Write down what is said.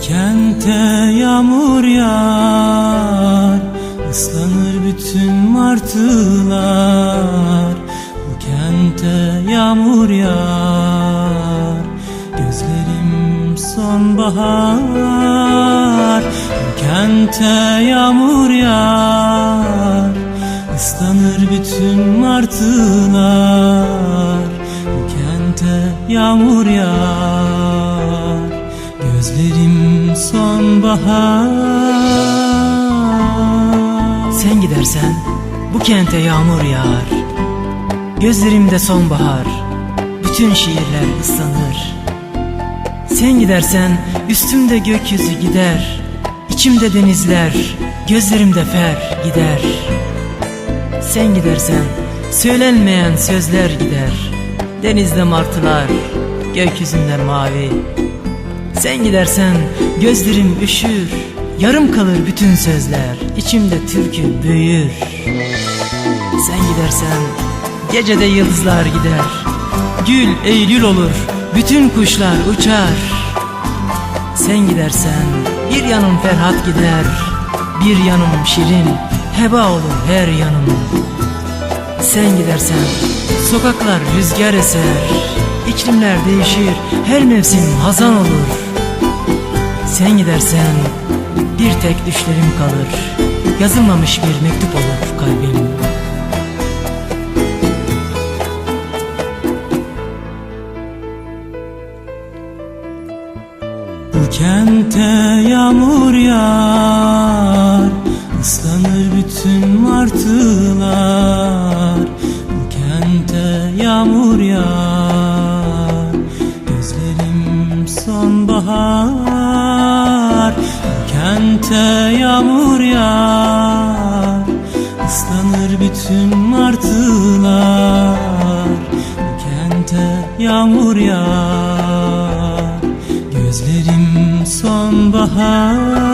Kente yağmur yağar Islanır bütün martılar. Bu kente yağmur yağar Gözlerim sonbahar Bu kente yağmur yağar Islanır bütün martılar. Bu kente yağmur yağar. Gözlerim sonbahar. Sen gidersen bu kente yağmur yağar. Gözlerimde sonbahar. Bütün şiirler ıslanır. Sen gidersen üstümde gökyüzü gider. İçimde denizler Gözlerimde fer gider. Sen gidersen söylenmeyen sözler gider. Denizde martılar Gökyüzünde mavi sen gidersen gözlerim üşür Yarım kalır bütün sözler İçimde türkü büyür. Sen gidersen Gecede yıldızlar gider Gül Eylül olur Bütün kuşlar uçar. Sen gidersen Bir yanım Ferhat gider Bir yanım Şirin Heba olur her yanım. Sen gidersen sokaklar rüzgar eser İklimler değişir her mevsim hazan olur. Sen gidersen bir tek düşlerim kalır. Yazılmamış bir mektup olur kalbim. Bu kente yağmur yağar Islanır bütün martılar. Bu kente yağmur yağar sonbahar kente yağmur yağar Islanır bütün martılar kente yağmur yağar Gözlerim sonbahar